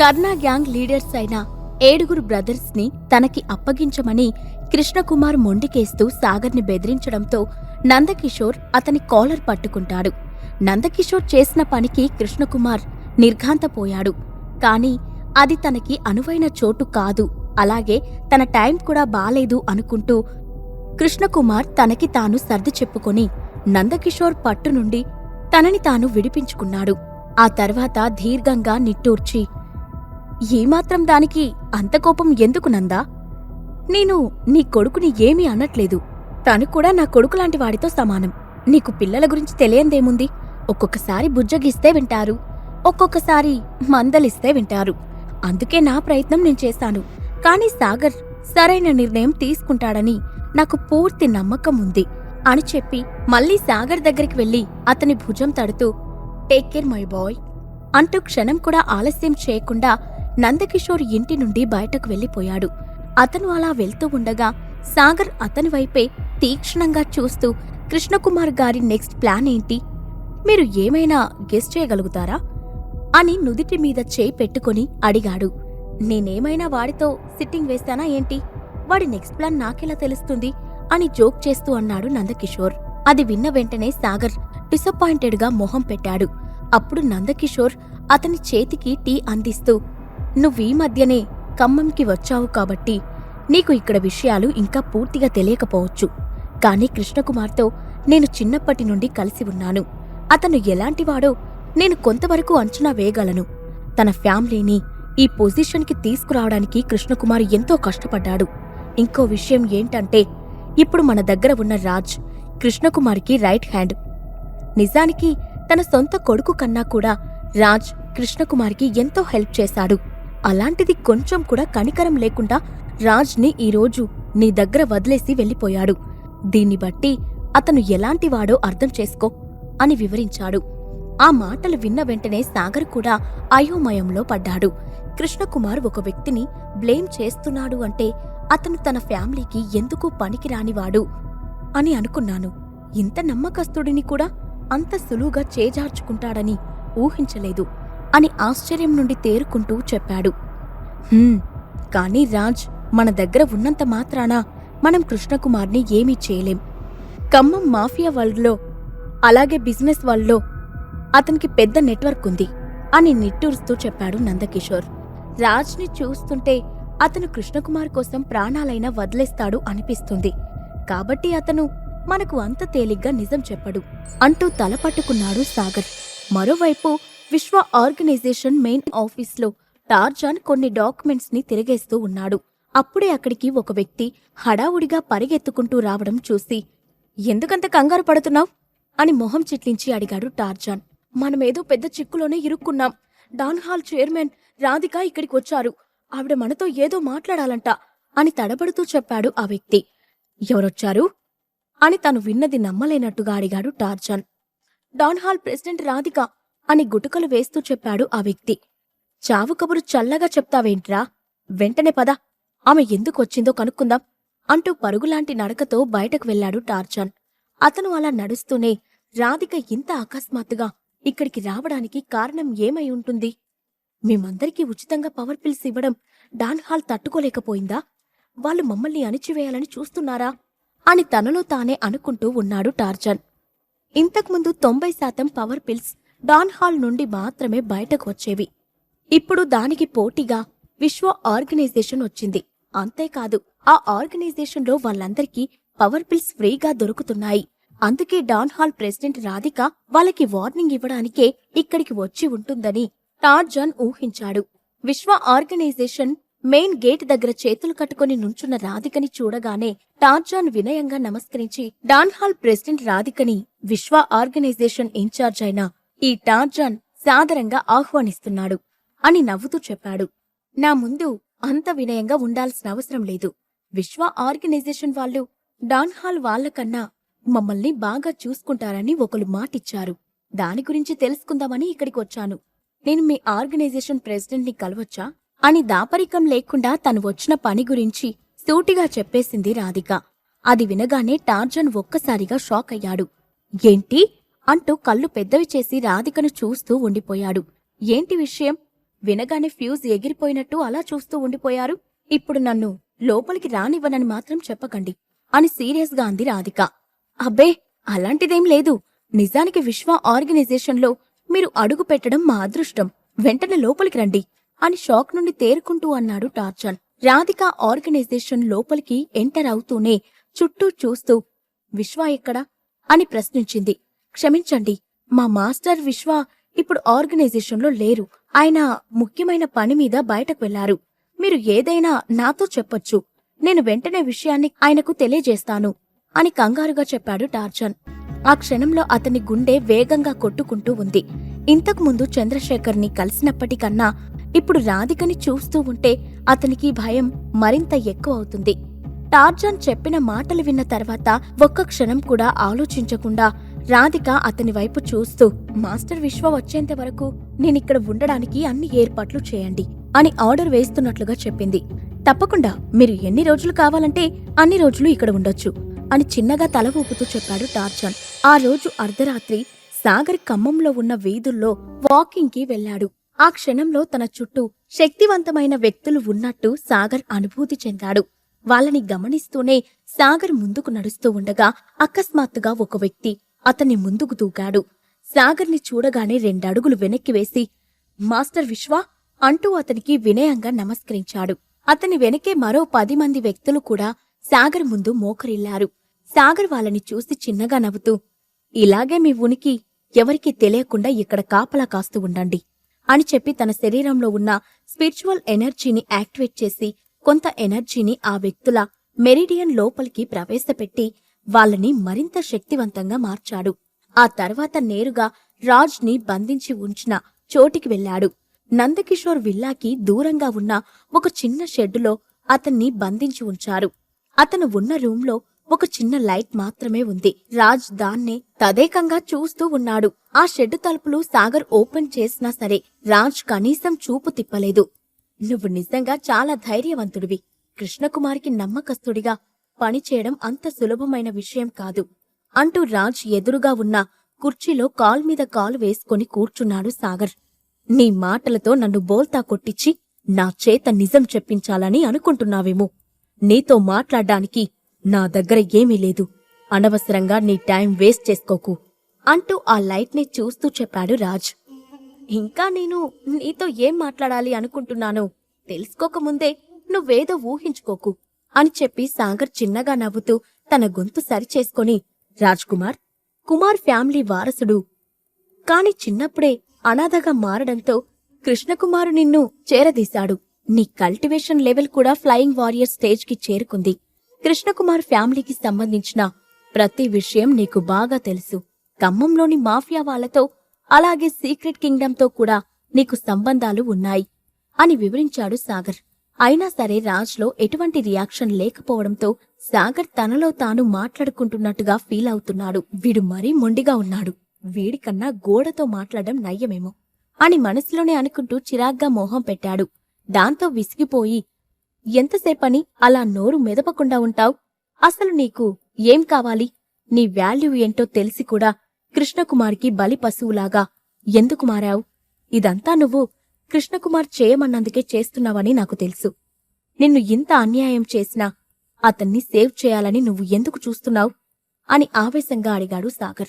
కర్ణా gang leaders అయిన ఏడుగురు బ్రదర్స్ని తనకి అప్పగించమని కృష్ణకుమార్ మొండికేస్తూ సాగర్ని బెదిరించడంతో నందకిషోర్ అతని కాలర్ పట్టుకుంటాడు. నందకిషోర్ చేసిన పనికి కృష్ణకుమార్ నిర్ఘాంతపోయాడు. కాని అది తనకి అనువైన చోటు కాదు. అలాగే తన టైం కూడా బాలేదు అనుకుంటూ కృష్ణకుమార్ తనకి తాను సర్ది చెప్పుకొని నందకిషోర్ పట్టు నుండి తనని తాను విడిపించుకున్నాడు. ఆ తర్వాత దీర్ఘంగా నిట్టూర్చి ఏమాత్రం దానికి అంత కోపం ఎందుకు నందా? నేను నీ కొడుకుని ఏమీ అనట్లేదు. తను కూడా నా కొడుకులాంటి వాడితో సమానం. నీకు పిల్లల గురించి తెలియందేముంది? ఒక్కొక్కసారి బుజ్జగిస్తే వింటారు. ఒక్కొక్కసారి మందలిస్తే వింటారు. అందుకే నా ప్రయత్నం నేను చేశాను. కానీ సాగర్ సరైన నిర్ణయం తీసుకుంటాడని నాకు పూర్తి నమ్మకం ఉంది అని చెప్పి మళ్ళీ సాగర్ దగ్గరికి వెళ్ళి అతని భుజం తడుతూ టేక్ కేర్ మై బాయ్ అంటూ క్షణం కూడా ఆలస్యం చేయకుండా నందకిషోర్ ఇంటి నుండి బయటకు వెళ్ళిపోయాడు అతను అలా వెళ్తూ ఉండగా సాగర్ అతని వైపే తీక్షణంగా చూస్తూ కృష్ణకుమార్ గారి నెక్స్ట్ ప్లాన్ ఏంటి? మీరు ఏమైనా గెస్ చేయగలుగుతారా? అని నుదిటి మీద చేయి పెట్టుకుని అడిగాడు. నేనేమైనా వాడితో సిట్టింగ్ వేస్తానా ఏంటి? వాడి నెక్స్ట్ ప్లాన్ నాకెలా తెలుస్తుంది? అని జోక్ చేస్తూ అన్నాడు నందకిషోర్. అది విన్న వెంటనే సాగర్ డిసప్పాయింటెడ్గా మొహం పెట్టాడు. అప్పుడు నందకిషోర్ అతని చేతికి టీ అందిస్తూ నువ్వీ మధ్యనే ఖమ్మంకి వచ్చావు కాబట్టి నీకు ఇక్కడ విషయాలు ఇంకా పూర్తిగా తెలియకపోవచ్చు. కానీ కృష్ణకుమార్తో నేను చిన్నప్పటి నుండి కలిసి ఉన్నాను. అతను ఎలాంటివాడో నేను కొంతవరకు అంచనా వేయగలను. తన ఫ్యామిలీని ఈ పొజిషన్కి తీసుకురావడానికి కృష్ణకుమార్ ఎంతో కష్టపడ్డాడు. ఇంకో విషయం ఏంటంటే ఇప్పుడు మన దగ్గర ఉన్న రాజ్ కృష్ణకుమార్కి రైట్ హ్యాండ్. నిజానికి తన సొంత కొడుకు కన్నా కూడా రాజ్ కృష్ణకుమార్కి ఎంతో హెల్ప్ చేశాడు. అలాంటిది కొంచెం కూడా కనికరం లేకుండా రాజ్ని ఈరోజు నీ దగ్గర వదిలేసి వెళ్ళిపోయాడు. దీన్ని బట్టి అతను ఎలాంటివాడో అర్థం చేసుకో అని వివరించాడు. ఆ మాటలు విన్న వెంటనే సాగర్ కూడా అయోమయంలో పడ్డాడు. కృష్ణకుమార్ ఒక వ్యక్తిని బ్లేమ్ చేస్తున్నాడు అంటే అతను తన ఫ్యామిలీకి ఎందుకు పనికిరానివాడు అని అనుకున్నాను. ఇంత నమ్మకస్తుడిని కూడా అంత సులువుగా చేజార్చుకుంటాడని ఊహించలేదు. అని ఆశ్చర్యం నుండి తేరుకుంటూ చెప్పాడు. కానీ రాజ్ మన దగ్గర ఉన్నంత మాత్రాన మనం కృష్ణకుమార్ని ఏమీ చేయలేం. ఖమ్మం మాఫియా వరల్డ్లో అలాగే బిజినెస్ వరల్డ్లో అతనికి పెద్ద నెట్వర్క్ ఉంది అని నిట్టూరుస్తూ చెప్పాడు నందకిషోర్. రాజ్ని చూస్తుంటే అతను కృష్ణకుమార్ కోసం ప్రాణాలైనా వదిలేస్తాడు అనిపిస్తుంది. కాబట్టి అతను మనకు అంత తేలిగ్గా నిజం చెప్పడు అంటూ తల పట్టుకున్నాడు సాగర్. మరోవైపు విశ్వ ఆర్గనైజేషన్ మెయిన్ ఆఫీస్లో టార్జాన్ కొన్ని డాక్యుమెంట్స్ని తిరిగేస్తూ ఉన్నాడు. అప్పుడే అక్కడికి ఒక వ్యక్తి హడావుడిగా పరిగెత్తుకుంటూ రావడం చూసి ఎందుకంత కంగారు పడుతున్నావు? అని మొహం చిట్లించి అడిగాడు టార్జాన్. మనమేదో పెద్ద చిక్కులోనే ఇరుక్కున్నాం. డాన్ హాల్ చైర్మన్ రాధిక ఇక్కడికి వచ్చారు. ఆవిడ మనతో ఏదో మాట్లాడాలంట అని తడబడుతూ చెప్పాడు ఆ వ్యక్తి. ఎవరొచ్చారు? అని తను విన్నది నమ్మలేనట్టుగా అడిగాడు Tarzan. Don Hall president Radhika. అని గుటుకలు వేస్తూ చెప్పాడు ఆ వ్యక్తి. చావు కబురు చల్లగా చెప్తావేంట్రా? వెంటనే పద. ఆమె ఎందుకొచ్చిందో కనుక్కుందాం అంటూ పరుగులాంటి నడకతో బయటకు వెళ్ళాడు టార్జాన్ అతను అలా నడుస్తూనే రాధిక ఇంత అకస్మాత్తుగా ఇక్కడికి రావడానికి కారణం ఏమై ఉంటుంది? మేమందరికీ ఉచితంగా పవర్ పిల్స్ ఇవ్వడం డాన్ హాల్ తట్టుకోలేకపోయిందా? వాళ్ళు మమ్మల్ని అణిచివేయాలని చూస్తున్నారా? అని తనలో తానే అనుకుంటూ ఉన్నాడు టార్జన్ ఇంతకుముందు తొంభై శాతం పవర్ పిల్స్ డాన్ హాల్ నుండి మాత్రమే బయటకు వచ్చేవి. ఇప్పుడు దానికి పోటీగా విశ్వ ఆర్గనైజేషన్ వచ్చింది. అంతేకాదు ఆ ఆర్గనైజేషన్లో వాళ్ళందరికీ పవర్ బిల్స్ ఫ్రీగా దొరుకుతున్నాయి. అందుకే డాన్ హాల్ ప్రెసిడెంట్ రాధిక వాళ్ళకి వార్నింగ్ ఇవ్వడానికే ఇక్కడికి వచ్చి ఉంటుందని టార్జాన్ ఊహించాడు. విశ్వ ఆర్గనైజేషన్ మెయిన్ గేట్ దగ్గర చేతులు కట్టుకుని నుంచున్న రాధికని చూడగానే టార్జాన్ వినయంగా నమస్కరించి డాన్ హాల్ ప్రెసిడెంట్ రాధికని విశ్వ ఆర్గనైజేషన్ ఇన్ఛార్జ్ అయిన ఈ టార్జాన్ సాదరంగా ఆహ్వానిస్తున్నాడు అని నవ్వుతూ చెప్పాడు. నా ముందు అంత వినయంగా ఉండాల్సిన అవసరం లేదు. విశ్వ ఆర్గనైజేషన్ వాళ్ళు డాన్హాల్ హాల్ వాళ్ళకన్నా మమ్మల్ని బాగా చూసుకుంటారని ఒకరు మాటిచ్చారు. దాని గురించి తెలుసుకుందామని ఇక్కడికి వచ్చాను. నేను మీ ఆర్గనైజేషన్ ప్రెసిడెంట్ని కలవచ్చా? అని దాపరికం లేకుండా తను వచ్చిన పని గురించి సూటిగా చెప్పేసింది రాధిక. అది వినగానే టార్జన్ ఒక్కసారిగా షాక్ అయ్యాడు ఏంటి? అంటూ కళ్ళు పెద్దవి చేసి రాధికను చూస్తూ ఉండిపోయాడు. ఏంటి విషయం? వినగానే ఫ్యూజ్ ఎగిరిపోయినట్టు అలా చూస్తూ ఉండిపోయారు. ఇప్పుడు నన్ను లోపలికి రానివ్వనని మాత్రం చెప్పకండి అని సీరియస్గా అంది రాధిక. అబ్బే అలాంటిదేం లేదు. నిజానికి విశ్వ ఆర్గనైజేషన్లో మీరు అడుగు పెట్టడం మా అదృష్టం. వెంటనే లోపలికి రండి అని షాక్ నుండి తేరుకుంటూ అన్నాడు టార్చన్. రాధిక ఆర్గనైజేషన్ లోపలికి ఎంటర్ అవుతూనే చుట్టూ చూస్తూ విశ్వ ఎక్కడా? అని ప్రశ్నించింది. క్షమించండి మా మాస్టర్ విశ్వ ఇప్పుడు ఆర్గనైజేషన్లో లేరు. ఆయన ముఖ్యమైన పని మీద బయటకు వెళ్ళారు. మీరు ఏదైనా నాతో చెప్పొచ్చు. నేను వెంటనే విషయాన్ని ఆయనకు తెలియజేస్తాను అని కంగారుగా చెప్పాడు టార్చన్. ఆ క్షణంలో అతని గుండె వేగంగా కొట్టుకుంటూ ఉంది. ఇంతకుముందు చంద్రశేఖర్ని కలిసినప్పటికన్నా ఇప్పుడు రాధికని చూస్తూ ఉంటే అతనికి భయం మరింత ఎక్కువ అవుతుంది. టార్జాన్ చెప్పిన మాటలు విన్న తర్వాత ఒక్క క్షణం కూడా ఆలోచించకుండా రాధిక అతని వైపు చూస్తూ మాస్టర్ విశ్వ వచ్చేంత వరకు నేనిక్కడ ఉండడానికి అన్ని ఏర్పాట్లు చేయండి అని ఆర్డర్ వేస్తున్నట్లుగా చెప్పింది. తప్పకుండా మీరు ఎన్ని రోజులు కావాలంటే అన్ని రోజులు ఇక్కడ ఉండొచ్చు అని చిన్నగా తల ఊపుతూ చెప్పాడు టార్జాన్ ఆ రోజు అర్ధరాత్రి సాగర్ ఖమ్మంలో ఉన్న వీధుల్లో వాకింగ్కి వెళ్ళాడు ఆ క్షణంలో తన చుట్టూ శక్తివంతమైన వ్యక్తులు ఉన్నట్టు సాగర్ అనుభూతి చెందాడు. వాళ్ళని గమనిస్తూనే సాగర్ ముందుకు నడుస్తూ ఉండగా అకస్మాత్తుగా ఒక వ్యక్తి అతన్ని ముందుకు దూకాడు. సాగర్ని చూడగానే రెండడుగులు వెనక్కి వేసి మాస్టర్ విశ్వ అంటూ అతనికి వినయంగా నమస్కరించాడు. అతని వెనకే మరో పది మంది వ్యక్తులు కూడా సాగర్ ముందు మోకరిల్లారు. సాగర్ వాళ్ళని చూసి చిన్నగా నవ్వుతూ ఇలాగే మీ ఉనికి ఎవరికీ తెలియకుండా ఇక్కడ కాపలా కాస్తూ ఉండండి అని చెప్పి తన శరీరంలో ఉన్న స్పిరిచువల్ ఎనర్జీని యాక్టివేట్ చేసి కొంత ఎనర్జీని ఆ వ్యక్తుల మెరిడియన్ లోపలికి ప్రవేశపెట్టి వాళ్ళని మరింత శక్తివంతంగా మార్చాడు. ఆ తర్వాత నేరుగా రాజ్ని బంధించి ఉంచిన చోటికి వెళ్ళాడు. నందకిషోర్ విల్లాకి దూరంగా ఉన్న ఒక చిన్న షెడ్డులో అతన్ని బంధించి ఉంచారు. అతను ఉన్న రూంలో ఒక చిన్న లైట్ మాత్రమే ఉంది. రాజ్ దాన్నే తదేకంగా చూస్తూ ఉన్నాడు. ఆ షెడ్డు తలుపులు సాగర్ ఓపెన్ చేసినా సరే రాజ్ కనీసం చూపు తిప్పలేదు. నువ్వు నిజంగా చాలా ధైర్యవంతుడివి. కృష్ణకుమారికి నమ్మకస్తుడిగా పనిచేయడం అంత సులభమైన విషయం కాదు. అంటూ రాజ్ ఎదురుగా ఉన్న కుర్చీలో కాల్ మీద కాలు వేసుకొని కూర్చున్నాడు సాగర్. నీ మాటలతో నన్ను బోల్తా కొట్టించి నా చేత నిజం చెప్పించాలని అనుకుంటున్నావేమో. నీతో మాట్లాడ్డానికి నా దగ్గర ఏమీ లేదు. అనవసరంగా నీ టైం వేస్ట్ చేసుకోకు. అంటూ ఆ లైట్ని చూస్తూ చెప్పాడు రాజ్. ఇంకా నేను నీతో ఏం మాట్లాడాలి అనుకుంటున్నానో తెలుసుకోకముందే నువ్వేదో ఊహించుకోకు. అని చెప్పి సాగర్ చిన్నగా నవ్వుతూ తన గొంతు సరిచేసుకొని రాజ్కుమార్ కుమార్ ఫ్యామిలీ వారసుడు. కాని చిన్నప్పుడే అనాథగా మారడంతో కృష్ణకుమారు నిన్ను చేరదీశాడు. నీ కల్టివేషన్ లెవెల్ కూడా ఫ్లయింగ్ వారియర్ స్టేజ్కి చేరుకుంది. కృష్ణకుమార్ ఫ్యామిలీకి సంబంధించిన ప్రతి విషయం నీకు బాగా తెలుసు. ఖమ్మంలోని మాఫియా వాళ్ళతో అలాగే సీక్రెట్ కింగ్డమ్తో కూడా నీకు సంబంధాలు ఉన్నాయి అని వివరించాడు సాగర్. అయినా సరే రాజ్లో ఎటువంటి రియాక్షన్ లేకపోవడంతో సాగర్ తనలో తాను మాట్లాడుకుంటున్నట్టుగా ఫీల్ అవుతున్నాడు. వీడు మరీ మొండిగా ఉన్నాడు. వీడికన్నా గోడతో మాట్లాడడం నయ్యమేమో అని మనసులోనే అనుకుంటూ చిరాగ్గా మోహం పెట్టాడు. దాంతో విసిగిపోయి ఎంతసేపని అలా నోరు మెదపకుండా ఉంటావు? అసలు నీకు ఏం కావాలి? నీ వాల్యూ ఏంటో తెలిసి కూడా కృష్ణకుమార్కి బలి పశువులాగా ఎందుకు మారావు? ఇదంతా నువ్వు కృష్ణకుమార్ చేయమన్నందుకే చేస్తున్నావని నాకు తెలుసు. నిన్ను ఇంత అన్యాయం చేసినా అతన్ని సేవ్ చేయాలని నువ్వు ఎందుకు చూస్తున్నావు? అని ఆవేశంగా అడిగాడు సాగర్.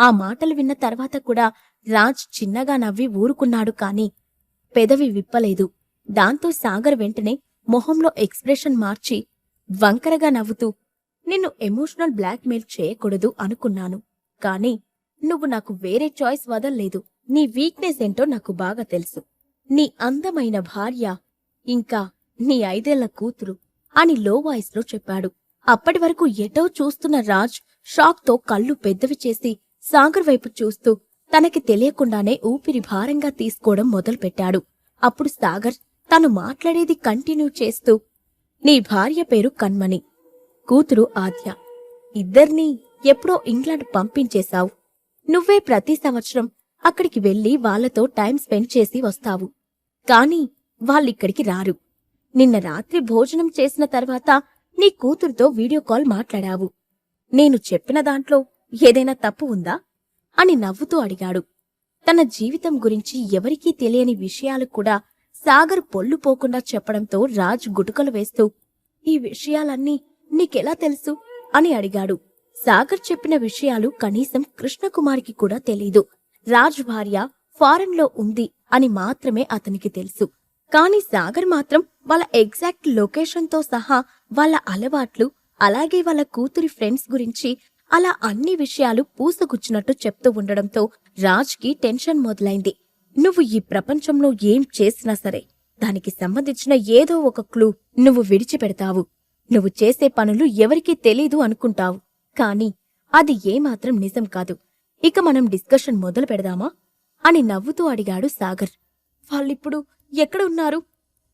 ఆ మాటలు విన్న తర్వాత కూడా రాజ్ చిన్నగా నవ్వి ఊరుకున్నాడు కాని పెదవి విప్పలేదు. దాంతో సాగర్ వెంటనే మొహంలో ఎక్స్ప్రెషన్ మార్చి వంకరగా నవ్వుతూ నిన్ను ఎమోషనల్ బ్లాక్మెయిల్ చేయకూడదు అనుకున్నాను. కాని నువ్వు నాకు వేరే చాయిస్ వదల్లేదు. నీ వీక్నెస్ ఏంటో నాకు బాగా తెలుసు. నీ అందమైన భార్య ఇంకా నీ ఐదేళ్ళ కూతురు అని లో వాయిస్లో చెప్పాడు. అప్పటి వరకు ఎటో చూస్తున్న రాజ్ షాక్తో కళ్ళు పెద్దవి చేసి సాగర్ వైపు చూస్తూ తనకి తెలియకుండానే ఊపిరి భారంగా తీసుకోవడం మొదలుపెట్టాడు. అప్పుడు సాగర్ తను మాట్లాడేది కంటిన్యూ చేస్తూ నీ భార్య పేరు కన్మణి కూతురు ఆద్య. ఇద్దర్నీ ఎప్పుడో ఇంగ్లాండ్ పంపించేశావు. నువ్వే ప్రతి సంవత్సరం అక్కడికి వెళ్ళి వాళ్ళతో టైం స్పెండ్ చేసి వస్తావు. కాని వాళ్ళిక్కడికి రారు. నిన్న రాత్రి భోజనం చేసిన తర్వాత నీ కూతురుతో వీడియో కాల్ మాట్లాడావు. నేను చెప్పిన దాంట్లో ఏదైనా తప్పు ఉందా? అని నవ్వుతూ అడిగాడు. తన జీవితం గురించి ఎవరికీ తెలియని విషయాలు కూడా సాగర్ పొల్లుపోకుండా చెప్పడంతో రాజ్ గుటుకలు వేస్తూ ఈ విషయాలన్నీ నీకెలా తెలుసు? అని అడిగాడు. సాగర్ చెప్పిన విషయాలు కనీసం కృష్ణకుమారికి కూడా తెలీదు. రాజ్ భార్య ఫారెన్లో ఉంది. అని మాత్రమే అతనికి తెలుసు. కాని సాగర్ మాత్రం వాళ్ళ ఎగ్జాక్ట్ లొకేషన్తో సహా వాళ్ళ అలవాట్లు అలాగే వాళ్ళ కూతురి ఫ్రెండ్స్ గురించి అలా అన్ని విషయాలు పూసగుచ్చినట్టు చెప్తూ ఉండడంతో రాజ్కి టెన్షన్ మొదలైంది. నువ్వు ఈ ప్రపంచంలో ఏం చేసినా సరే దానికి సంబంధించిన ఏదో ఒక క్లూ నువ్వు విడిచిపెడతావు. నువ్వు చేసే పనులు ఎవరికీ తెలీదు అనుకుంటావు. కాని అది ఏమాత్రం నిజం కాదు. ఇక మనం డిస్కషన్ మొదలు పెడదామా? అని నవ్వుతూ అడిగాడు సాగర్. వాళ్ళిప్పుడు ఎక్కడ ఉన్నారు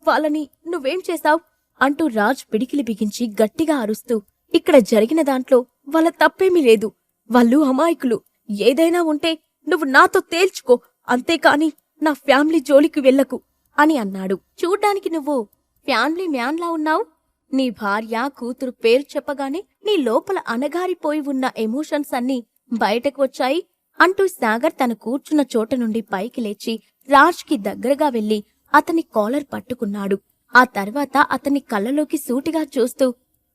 వాళ్ళని నువ్వేం చేశావ్? అంటూ రాజ్ పిడికిలి బిగించి గట్టిగా అరుస్తూ ఇక్కడ జరిగిన దాంట్లో వాళ్ళ తప్పేమీ లేదు. వాళ్ళు అమాయకులు. ఏదైనా ఉంటే నువ్వు నాతో తేల్చుకో. అంతేకాని నా ఫ్యామిలీ జోలికి వెళ్ళకు అని అన్నాడు. చూడ్డానికి నువ్వు ఫ్యామిలీ మ్యాన్లా ఉన్నావు? నీ భార్య కూతురు పేరు చెప్పగానే నీ లోపల అనగారిపోయి ఉన్న ఎమోషన్స్ అన్నీ బయటకు వచ్చాయి. అంటూ సాగర్ తన కూర్చున్న చోట నుండి పైకి లేచి రాజ్కి దగ్గరగా వెళ్ళి అతని కాలర్ పట్టుకున్నాడు. ఆ తర్వాత అతని కళ్ళలోకి సూటిగా చూస్తూ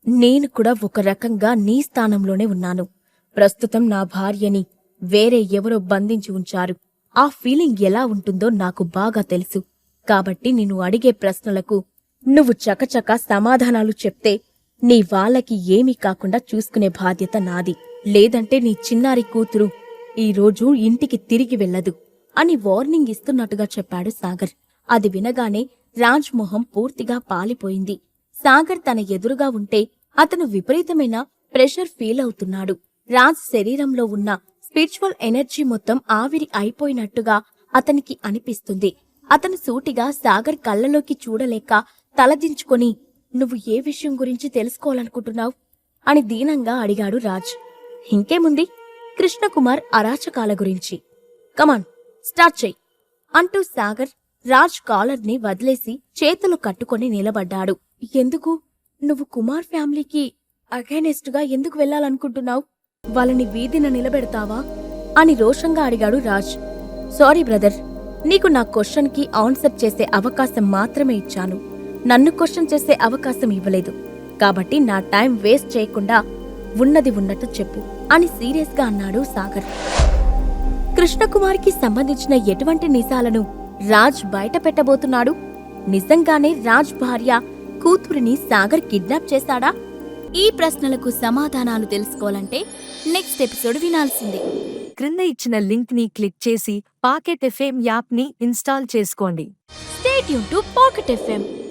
నేను కూడా ఒక రకంగా నీ స్థానంలోనే ఉన్నాను. ప్రస్తుతం నా భార్యని వేరే ఎవరో బంధించి ఉంచారు. ఆ ఫీలింగ్ ఎలా ఉంటుందో నాకు బాగా తెలుసు. కాబట్టి నిన్ను అడిగే ప్రశ్నలకు నువ్వు చకచక సమాధానాలు చెప్తే నీ వాళ్ళకి ఏమీ కాకుండా చూసుకునే బాధ్యత నాది. లేదంటే నీ చిన్నారి కూతురు ఈ రోజు ఇంటికి తిరిగి వెళ్ళదు అని వార్నింగ్ ఇస్తున్నట్టుగా చెప్పాడు సాగర్. అది వినగానే రాజ్ మొహం పూర్తిగా పాలిపోయింది. సాగర్ తన ఎదురుగా ఉంటే అతను విపరీతమైన ప్రెషర్ ఫీల్ అవుతున్నాడు. రాజ్ శరీరంలో ఉన్న స్పిరిచువల్ ఎనర్జీ మొత్తం ఆవిరి అయిపోయినట్టుగా అతనికి అనిపిస్తుంది. అతను సూటిగా సాగర్ కళ్ళలోకి చూడలేక తలదించుకొని నువ్వు ఏ విషయం గురించి తెలుసుకోవాలనుకుంటున్నావు? అని దీనంగా అడిగాడు రాజ్. ఇంకేముంది? కృష్ణకుమార్ అరాచకాల గురించి. కమాన్ స్టార్ట్ చెయ్యి. అంటూ సాగర్ రాజ్ కాలర్ని వదిలేసి చేతులు కట్టుకొని నిలబడ్డాడు. ఎందుకు? నువ్వు కుమార్ ఫ్యామిలీకి అగైనెస్ట్గా ఎందుకు వెళ్ళాలనుకుంటున్నావు? వాళ్ళని వీధిన నిలబెడతావా? అని రోషంగా అడిగాడు రాజ్. సారీ బ్రదర్ నీకు నా క్వశ్చన్కి ఆన్సర్ చేసే అవకాశం మాత్రమే ఇచ్చాను. నన్ను క్వశ్చన్ చేసే అవకాశం ఇవ్వలేదు. కాబట్టి నా టైం వేస్ట్ చేయకుండా ఉన్నది ఉన్నట్టు చెప్పు అని సీరియస్గా అన్నాడు సాగర్. కృష్ణకుమార్కి సంబంధించిన ఎటువంటి నిజాలను రాజ్ బయట పెట్టబోతున్నాడు? నిజంగానే రాజ్ భార్య కూతురిని సాగర్ కిడ్నాప్ చేశాడా? ఈ ప్రశ్నలకు సమాధానాలు తెలుసుకోవాలంటే నెక్స్ట్ ఎపిసోడ్ వినాల్సిందే. క్రింద ఇచ్చిన లింక్ని క్లిక్ చేసి పాకెట్ ఎఫ్ఎం యాప్ని ఇన్స్టాల్ చేసుకోండి. స్టేట్ యూన్ టు పాకెట్ ఎఫ్ఎం.